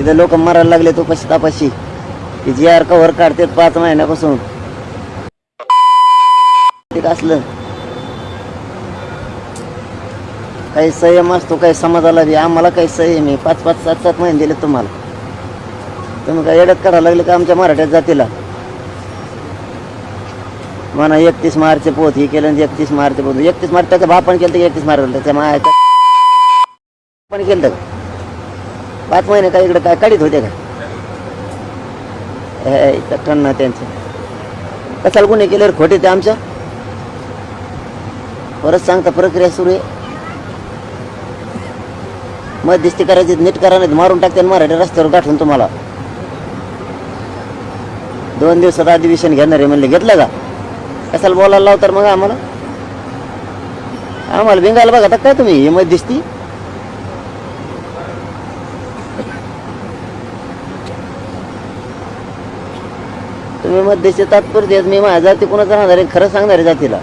इथं लोक मरायला लागले तो पशी तापाशी. की जी आर कव्हर काढतात पाच महिन्यापासून. ते असलं. काही संयम असतो काही समाजाला बी. आम्हाला काही संयम आहे. पाच पाच सात सात महिने दिले तुम्हाला. तुम्ही काय एडत काढायला लागले का आमच्या मराठ्यात जातीला? म्हणा एकतीस मार्च पोत हे केलं एकतीस मार्च पोत. एकतीस मार्च भाप पण केलं एकतीस मार्च त्याच्या माया पण केलं पाच महिने काय इकडे काय काढीत होते का? हे इथं त्यांचं. कशाला गुन्हे केले खोटे ते आमच्या? परत सांगता प्रक्रिया सुरू आहे. मध्यस्थी करायची नीट करा नाही मारून टाकते मराठी रस्त्यावर गाठून तुम्हाला. दोन दिवसात अधिवेशन घेणार आहे म्हणले घेतलं का? कशाला बोलायला लावतर मग आम्हाला? आम्हाला भिंगायला बघा तर काय तुम्ही हे दिसती तुम्ही मध्यस्थी तात्पुरते मी माझ्या जाती कोणाचा राहणार आहे खरं सांगणार आहे जातीला.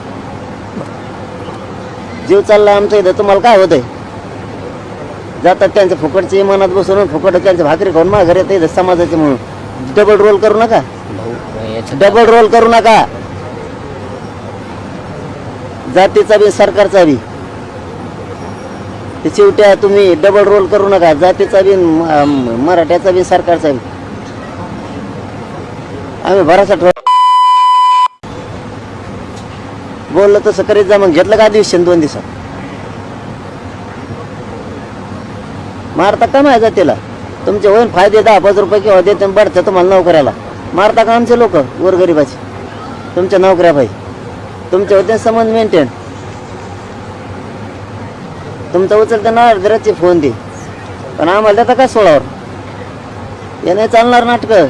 जीव चालला आमच्या इथं तुम्हाला काय होतंय? जातात त्यांच्या फुकटच्या इमानात बसून फुकट त्यांच्या भाकरी खाऊन माघार येतं इथं समाजाचे म्हणून. डबल रोल करू नका. भाऊ डबल रोल करू नका. जातीचा बी सरकारचा बी. ते शेवट्या तुम्ही डबल रोल करू नका. जातीचा बी म- मराठ्याचा बी सरकारचा बी. आम्ही भरासा ठेव बोललं तसं करीत जा मग घेतलं का दिवशी दोन दिवसात? मारता का माहिती त्याला तुमचे होईन फायदे दहा पाच रुपये किंवा देते पडतं तुम्हाला नोकऱ्याला. मारता का आमचे लोक गोरगरिबाचे? तुमच्या नोकऱ्या पाहिजे तुमच्या होते संबंध मेंटेन तुमचं उचलतं ना अर्धराचे फोन दे. पण आम्हाला देता का सोळावर? हे नाही चालणार नाटकं.